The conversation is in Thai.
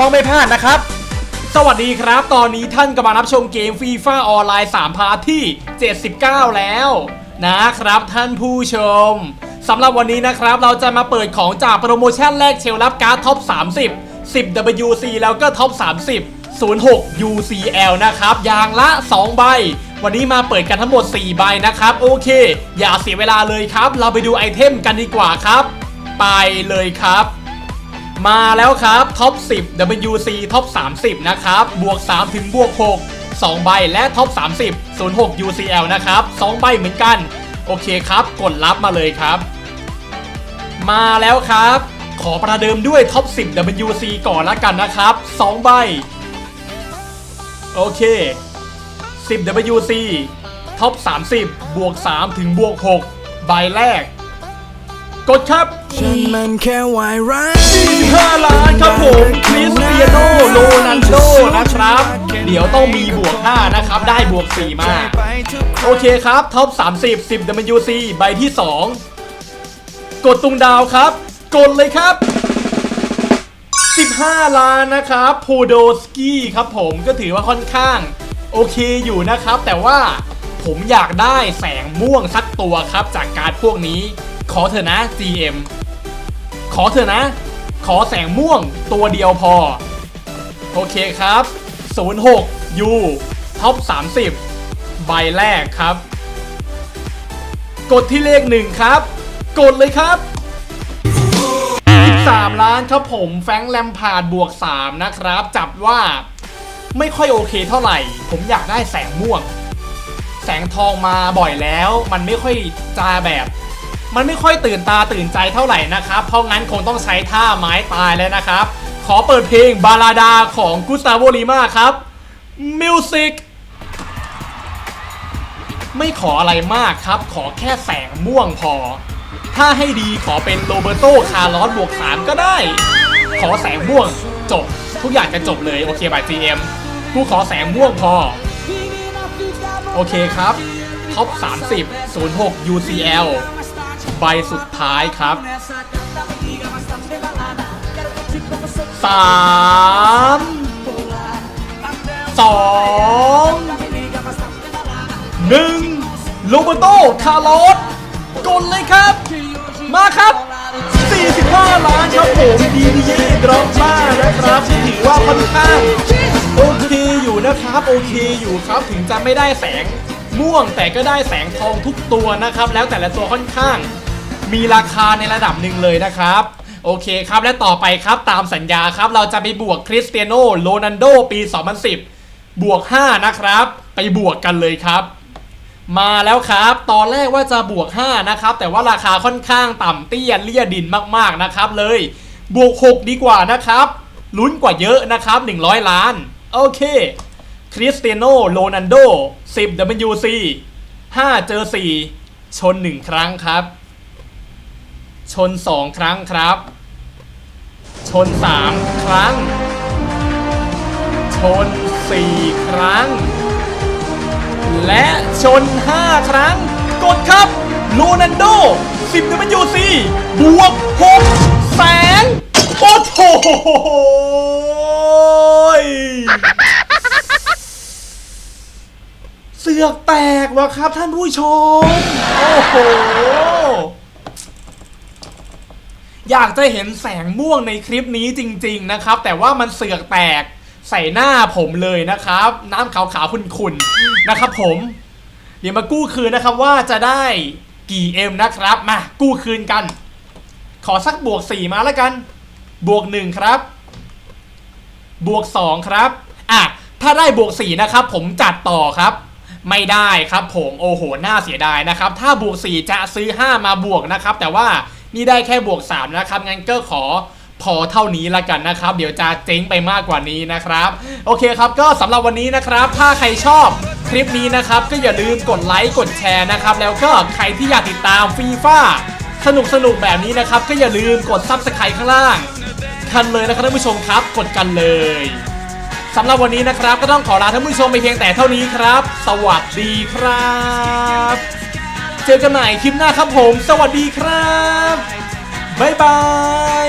ต้องไม่พลาดนะครับ สวัสดีครับ ตอนนี้ท่านกำลังรับชมเกมฟีฟ่าออนไลน์3พาร์ทที่ 79 แล้ว นะครับท่านผู้ชมสำหรับวันนี้นะครับ เราจะมาเปิดของจากโปรโมชั่นแรกเชลรับการ์ดท็อป 30 10 WC แล้วก็ท็อป 30 06 UCL นะครับอย่างละ 2 ใบ วันนี้มาเปิดกันทั้งหมด 4 ใบนะครับ โอเค อย่าเสียเวลาเลยครับ เราไปดูไอเทมกันดีกว่าครับ ไปเลยครับ มาแล้วครับท็อป 10 WC ท็อป 30 นะครับ บวก 3 ถึงบวก 6 2 ใบและท็อป 30 06 UCL นะครับ 2 ใบเหมือนกัน โอเคครับ กดรับมาเลยครับ มาแล้วครับ ขอประเดิมด้วยท็อป 10 WC ก่อนละกันนะครับ 2 ใบ โอเค 10 WC ท็อป 30 บวก 3 ถึงบวก 6 ใบแรก กดครับ ฉันมันแค่วายร้าย5ล้านครับผมคริสเตียโนโรนัลโดนะครับ เดี๋ยวต้องมีบวก 5 นะครับ ได้บวก 4 มา โอเคครับท็อป 30 10 WC ใบที่ 2 กดตรงดาวครับ กดเลยครับ 15 ล้านนะครับโพโดสกี้ครับผมก็ถือว่าค่อนข้าง โอเคอยู่นะครับ แต่ว่าผมอยากได้แสงม่วงสักตัวครับจากการดพวกนี้ ขอเถอะนะ GM ขอเถอะนะ ขอแสงม่วงตัวเดียวพอ โอเคครับ 06 U ท็อป 30 ใบแรกครับ กดที่เลขหนึ่งครับ กดเลยครับ13ล้านครับผมแฟงแลมพาร์ดบวก 3 นะครับ จับว่าไม่ค่อยโอเคเท่าไหร่ ผมอยากได้แสงม่วง แสงทองมาบ่อยแล้ว มันไม่ค่อยจาแบบ มันไม่ค่อยตื่นตาตื่นใจเท่าไหร่นะครับ เพราะงั้นคงต้องใช้ท่าไม้ตายแล้วนะครับ ขอเปิดเพลงบาลาดาของกุสตาโวลิมาครับมิวสิกไม่ขออะไรมากครับ ขอแค่แสงม่วงพอ ถ้าให้ดีขอเป็นโรเบโตคาร์ลอสบวก3ก็ได้ ขอแสงม่วงจบ ทุกอย่างจะจบเลย โอเคบาย GM กูขอแสงม่วงพอ โอเคครับท็อป 30 06 UCL ใบสุดท้ายครับสามสองหนึ่งโรเบโต คาร์ลอสกดเลยครับ มาครับ 45 ล้านครับผมดีดีเย่ดรอปมานะครับ ถือว่าค่อนข้างโอเคอยู่นะครับ โอเคอยู่ครับ ถึงจะไม่ได้แสง ม่วงแต่ก็ได้แสงทองทุกตัวนะครับ แล้วแต่ละตัวค่อนข้าง มีราคาในระดับหนึ่งเลยนะครับ โอเคครับและต่อไปครับตามสัญญาครับ เราจะไปบวกคริสเตียโนโรนันโดปี 2010 บวก 5 นะครับ ไปบวกกันเลยครับ มาแล้วครับ ตอนแรกว่าจะบวก 5 นะครับ แต่ว่าราคาค่อนข้างต่ำเตี้ยเลี่ยดินมากๆนะครับเลย บวก 6 ดีกว่านะครับลุ้นกว่าเยอะนะครับ 100 ล้าน โอเค คริสเตียโนโรนันโด 10 WC 5 เจอ 4 ชน 1 ครั้งครับ ชน 2 ครั้งครับ ชน 3 ครั้ง ชน 4 ครั้ง และชน 5 ครั้ง กดครับโรนันโด 10 WC บวก 6 แสนโอ้โหเสือกแตกวะครับท่านผู้ชม โอ้โห อยากจะเห็นแสงม่วงในคลิปนี้จริง ๆนะครับ แต่ว่ามันเสือกแตกใส่หน้าผมเลยนะครับ น้ำขาวๆขุ่นๆนะครับผม เดี๋ยวมากู้คืนนะครับว่าจะได้กี่เอ็มนะครับ มากู้คืนกัน ขอสักบวก 4 มาแล้วกัน บวก 1 ครับ บวก 2 ครับ อะ ถ้าได้บวก 4 นะครับ ผมจัดต่อครับ ไม่ได้ครับผมโอ้โหน่าเสียดายนะครับ ถ้าบวก 4 จะซื้อ 5 มาบวกนะครับ แต่ว่านี่ได้แค่บวก 3 นะครับงั้นก็ขอพอเท่านี้ละกันนะครับ เดี๋ยวจะเจ๊งไปมากกว่านี้นะครับ โอเคครับก็สำหรับวันนี้นะครับ ถ้าใครชอบคลิปนี้นะครับ ก็อย่าลืมกดไลค์กดแชร์นะครับ แล้วก็ใครที่อยากติดตามฟีฟ่าสนุกสนุกแบบนี้นะครับ ก็อย่าลืมกดซับสไครต์ข้างล่างกันเลยนะครับท่านผู้ชมครับ กดกันเลย สำหรับวันนี้นะครับ ก็ต้องขอลาท่านผู้ชมไปเพียงแต่เท่านี้ครับ สวัสดีครับ เจอกันใหม่คลิปหน้าครับผม สวัสดีครับบ๊ายบาย